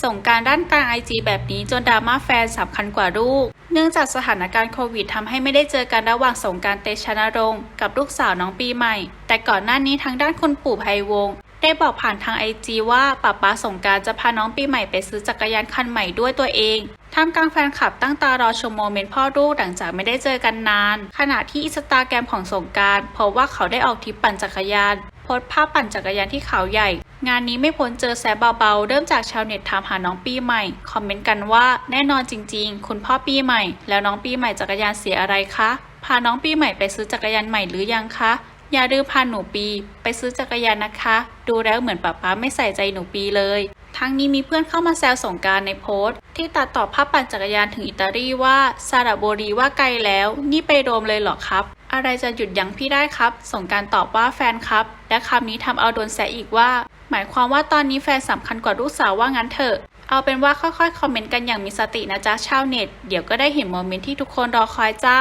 ส่งการด้านกลางไอจีแบบนี้จนดราม่าแฟนสำคัญกว่าลูก เนื่องจากสถานการณ์โควิดทำให้ไม่ได้เจอกันระหว่างสงการเตชะนรงค์กับลูกสาวน้องปีใหม่ แต่ก่อนหน้านี้ทางด้านคุณปู่ไพวง ได้บอกผ่านทางไอจีว่าป้าป้าสงการจะพาน้องปีใหม่ไปซื้อจักรยานคันใหม่ด้วยตัวเองท่ามกลางแฟนคลับตั้งตารอชมโมเมนต์พ่อลูกหลังจากไม่ได้เจอกันนาน ขณะที่อิสตาแกรมของสงกรารพบว่าเขาได้ออกทริปปั่นจักรยาน โพสภาพปั่นจักรยานที่เขาใหญ่ งานนี้ไม่พ้นเจอแซบเบาๆ เริ่มจากชาวเน็ตถามหาน้องปีใหม่ คอมเมนต์กันว่าแน่นอนจริง ๆ คุณพ่อปีใหม่ แล้วน้องปีใหม่จักรยานเสียอะไรคะ พาน้องปีใหม่ไปซื้อจักรยานใหม่หรือยังคะ อย่าลืมพาหนูปี ไปซื้อจักรยานนะคะ ดูแล้วเหมือนป๊าป๊าไม่ใส่ใจหนูปีเลย ทั้งนี้มีเพื่อนเข้ามาแซวสงการในโพสต์ ที่ตัดต่อภาพปั่นจักรยานถึงอิตาลีว่าซาระโบรีว่าไกลแล้ว นี่ไปโรมเลยเหรอครับ อะไรจะหยุดยั้งพี่ได้ครับ สงการตอบว่าแฟนครับ และคำนี้ทำเอาโดนแซะอีกว่า หมายความว่าตอนนี้แฟนสำคัญกว่าลูกสาวว่างั้นเถอะเอาเป็นว่าค่อยๆ คอมเมนต์กันอย่างมีสตินะจ๊ะชาวเน็ต เดี๋ยวก็ได้เห็นโมเมนต์ที่ทุกคนรอคอยจ้า